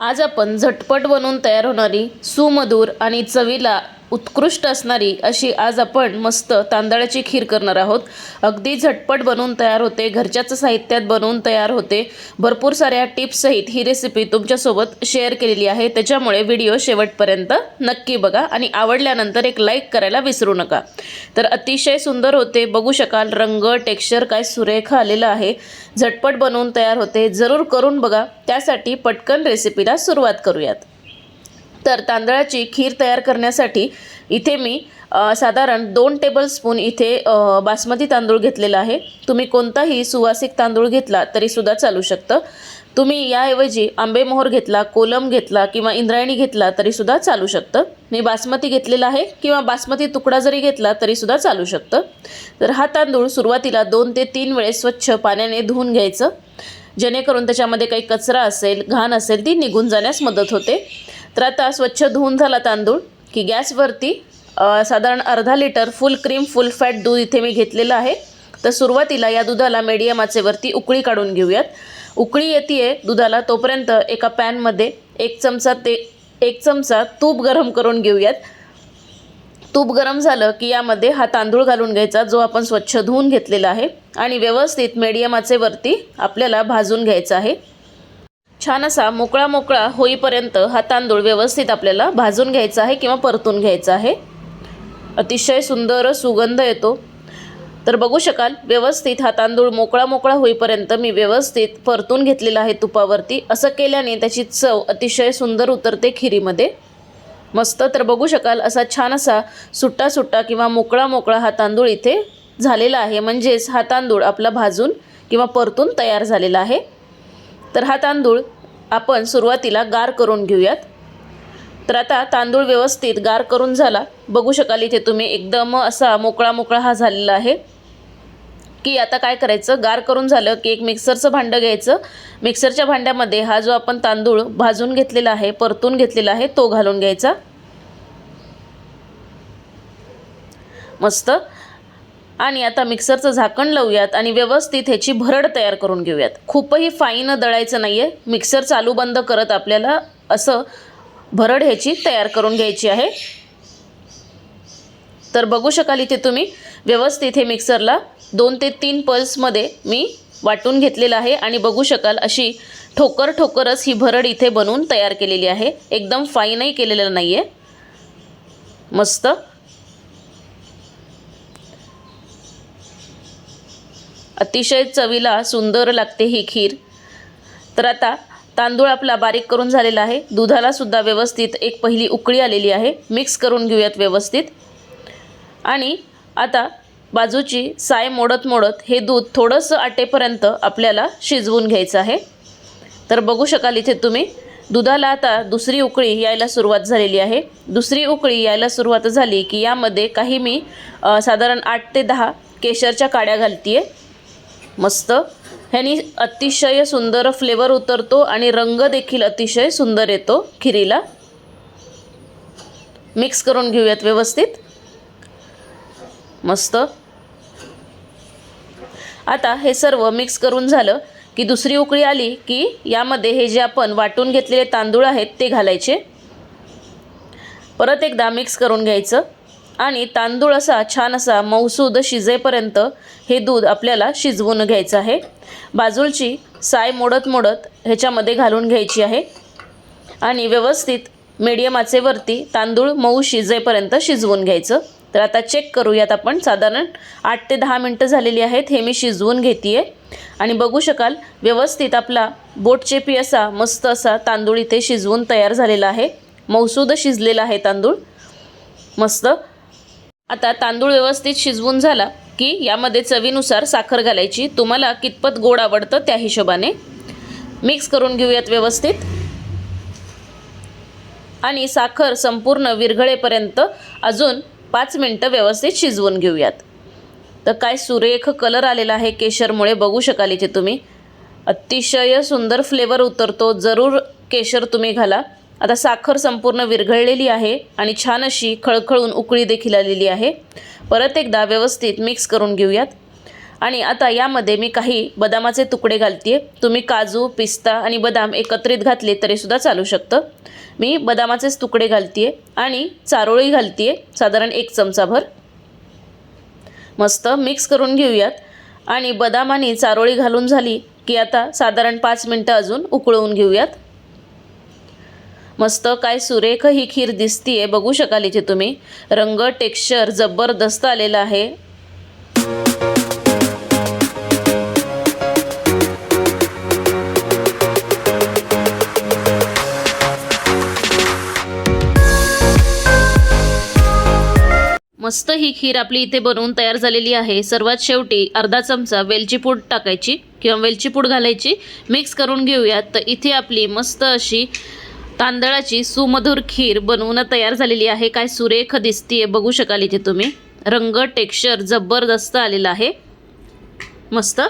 आज आपण झटपट बनवून तयार होणारी सुमधूर आणि चवीला उत्कृष्ट असणारी अशी आज आपण मस्त तांदळाची खीर करणार आहोत. अगदी झटपट बनवून तयार होते घरच्याच साहित्यात बनवून तयार होते. भरपूर साऱ्या टिप्ससहित ही रेसिपी तुमच्यासोबत शेअर केलेली आहे. त्याच्यामुळे व्हिडिओ शेवटपर्यंत नक्की बघा आणि आवडल्यानंतर एक लाईक करायला विसरू नका. तर अतिशय सुंदर होते. बघू शकाल रंग टेक्स्चर काय सुरेख आलेलं आहे. झटपट बनवून तयार होते. जरूर करून बघा. त्यासाठी पटकन रेसिपीला सुरुवात करूयात. तर तांदळाची खीर तयार करण्यासाठी इथे मी साधारण दोन टेबलस्पून इथे बासमती तांदूळ घेतलेला आहे. तुम्ही कोणताही सुवासिक तांदूळ घेतला तरीसुद्धा चालू शकतं. तुम्ही याऐवजी आंबेमोहर घेतला कोलम घेतला किंवा इंद्रायणी घेतला तरीसुद्धा चालू शकतं. मी बासमती घेतलेला आहे किंवा बासमती तुकडा जरी घेतला तरीसुद्धा चालू शकतं. तर हा तांदूळ सुरुवातीला दोन ते तीन वेळेस स्वच्छ पाण्याने धुवून घ्यायचं. जेणेकरून त्याच्यामध्ये काही कचरा असेल घाण असेल ती निघून जाण्यास मदत होते. तर आता स्वच्छ धुवून झाला तांदूळ की गॅसवरती साधारण अर्धा litre full cream full fat दूध इथे मी घेतलेलं आहे. तर सुरुवातीला या दुधाला मीडियम आचेवरती उकळी काढून घेऊयात. उकळी येते दुधाला तोपर्यंत एका पॅनमध्ये एक चमचा ते एक चमचा तूप गरम करून घेऊयात. तूप गरम झालं की यामध्ये हा तांदूळ घालून घ्यायचा जो आपण स्वच्छ धुवून घेतलेला आहे. आणि व्यवस्थित मीडियम आचेवरती आपल्याला भाजून घ्यायचा आहे. छान असा मोकळा मोकळा होईपर्यंत हा तांदूळ व्यवस्थित आपल्याला भाजून घ्यायचा आहे किंवा परतून घ्यायचा आहे. अतिशय सुंदर सुगंध येतो. तर बघू शकाल व्यवस्थित हा तांदूळ मोकळा मोकळा होईपर्यंत मी व्यवस्थित परतून घेतलेला आहे तुपावरती. असं केल्याने त्याची चव अतिशय सुंदर उतरते खिरीमध्ये. मस्त तर बघू शकाल असा छान असा सुट्टा सुट्टा किंवा मोकळा मोकळा हा तांदूळ इथे झालेला आहे. म्हणजेच हा तांदूळ आपला भाजून किंवा परतून तयार झालेला आहे. तर हा तांदूळ आपण सुरुवातीला गार करून घेऊयात. तर आता तांदूळ व्यवस्थित गार करून झाला. बघू शकाल इथे तुम्ही एकदम असा मोकळा मोकळा हा झालेला आहे. की आता काय करायचं? गार करून झालं की एक मिक्सरचं भांडं घ्यायचं. मिक्सरच्या भांड्यामध्ये हा जो आपण तांदूळ भाजून घेतलेला आहे परतून घेतलेला आहे तो घालून घ्यायचा. मस्त. आणि आता मिक्सरचं झाकण लावूयात आणि व्यवस्थित ह्याची भरड तयार करून घेऊयात. खूपही फाईन दळायचं नाही आहे मिक्सर चालू बंद करत आपल्याला असं भरड ह्याची तयार करून घ्यायची आहे. तर बघू शकाल इथे तुम्ही व्यवस्थित हे मिक्सरला दोन ते तीन पल्समध्ये मी वाटून घेतलेलं आहे आणि बघू शकाल अशी ठोकर ठोकरच ही भरड इथे बनवून तयार केलेली आहे. एकदम फाईनही केलेलं नाही आहे मस्त. अतिशय चवीला सुंदर लागते ही खीर. तर आता तांदूळ आपला बारीक करून झालेला आहे. दुधाला सुद्धा व्यवस्थित एक पहिली उकळी आलेली आहे. मिक्स करून घेऊयात व्यवस्थित. आणि आता बाजूची साय मोडत मोडत हे दूध थोडंसं आटेपर्यंत आपल्याला शिजवून घ्यायचं आहे. तर बघू शकाल इथे तुम्ही दुधाला आता दुसरी उकळी यायला सुरुवात झालेली आहे. दुसरी उकळी यायला सुरुवात झाली की यामध्ये काही मी साधारण आठ ते दहा केशरच्या काड्या घालते आहे मस्त. ह्यानी अतिशय सुंदर फ्लेवर उतरतो आणि रंग देखील अतिशय सुंदर येतो खिरीला. मिक्स करून घेऊयात व्यवस्थित. मस्त. आता हे सर्व मिक्स करून झालं की दुसरी उकळी आली की यामध्ये हे जे आपण वाटून घेतलेले तांदूळ आहेत ते घालायचे. परत एकदा मिक्स करून घ्यायचं. आणि तांदूळ असा छान असा मऊसूद शिजेपर्यंत हे दूध आपल्याला शिजवून घ्यायचं आहे. बाजूची साय मोडत मोडत ह्याच्यामध्ये घालून घ्यायची आहे. आणि व्यवस्थित मीडियम आचेवरती तांदूळ मऊ शिजेपर्यंत शिजवून घ्यायचं. तर आता चेक करूयात आपण. साधारण आठ ते दहा मिनटं झालेली आहेत. हे मी शिजवून घेते आहे आणि बघू शकाल व्यवस्थित आपला बोटचेपी असा मस्त असा तांदूळ इथे शिजवून तयार झालेला आहे. मौसूद शिजलेला आहे तांदूळ. मस्त. आता तांदूळ व्यवस्थित शिजवून झाला की यामध्ये चवीनुसार साखर घालायची. तुम्हाला कितपत गोड आवडतं त्या हिशोबाने. मिक्स करून घेऊयात व्यवस्थित. आणि साखर संपूर्ण विरघळेपर्यंत अजून पाच मिनटं व्यवस्थित शिजवून घेऊयात. तर काय सुरेख कलर आलेला आहे केशरमुळे बघू शकाल इथे तुम्ही. अतिशय सुंदर फ्लेवर उतरतो. जरूर केशर तुम्ही घाला. आता साखर संपूर्ण विरघळलेली आहे आणि छान अशी खळखळून उकळी देखील आलेली आहे. परत एकदा व्यवस्थित मिक्स करून घेऊयात. आणि आता यामध्ये मी काही बदामाचे तुकडे घालते तुम्ही काजू पिस्ता आणि बदाम एकत्रित घातले तरीसुद्धा चालू शकतं. मी बदामाचेच तुकडे घालते आणि चारोळी घालते साधारण एक चमचाभर. मस्त मिक्स करून घेऊयात. आणि बदाम आणि चारोळी घालून झाली की आता साधारण पाच मिनटं अजून उकळवून घेऊयात. मस्त काय सुरेख ही खीर दिसतीये. बघू शकाल इथे तुम्ही. रंग टेक्स्चर जबरदस्त आलेला आहे. मस्त ही खीर आपली इथे बनवून तयार झालेली आहे. सर्वात शेवटी अर्धा चमचा वेलची पूड टाकायची किंवा वेलची पूड घालायची. मिक्स करून घेऊयात. तर इथे आपली मस्त अशी तांदळाची सुमधुर खीर बनवून तयार झालेली आहे. काय सुरेख दिसतीये बघू शकाल इथे तुम्ही. रंग टेक्स्चर जबरदस्त आलेला आहे. मस्त.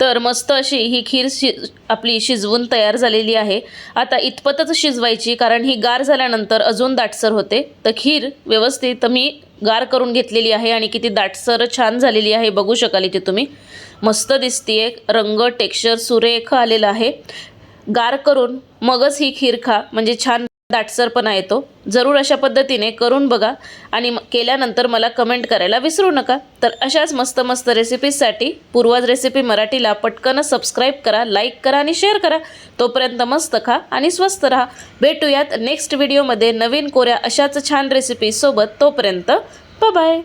तर मस्त अशी ही खीर शि आपली शिजवून तयार झालेली आहे. आता इतपतच शिजवायची कारण ही गार झाल्यानंतर अजून दाटसर होते. तर खीर व्यवस्थित मी गार करून घेतलेली आहे आणि किती दाटसर छान झालेली आहे बघू शकाल इथे तुम्ही. मस्त दिसतीये रंग टेक्स्चर सुरेख आलेला आहे. गार करून मगच ही खीर खा. म्हणजे छान दाटसरपणा येतो. जरूर अशा पद्धतीने करून बघा आणि म- केल्यानंतर मला कमेंट करायला विसरू नका. तर अशाच मस्त मस्त रेसिपीजसाठी पूर्वज रेसिपी मराठीला पटकन सबस्क्राईब करा लाईक करा आणि शेअर करा. तोपर्यंत मस्त खा आणि स्वस्त राहा. भेटूयात नेक्स्ट व्हिडिओमध्ये नवीन कोऱ्या अशाच छान रेसिपीसोबत तोपर्यंत बाय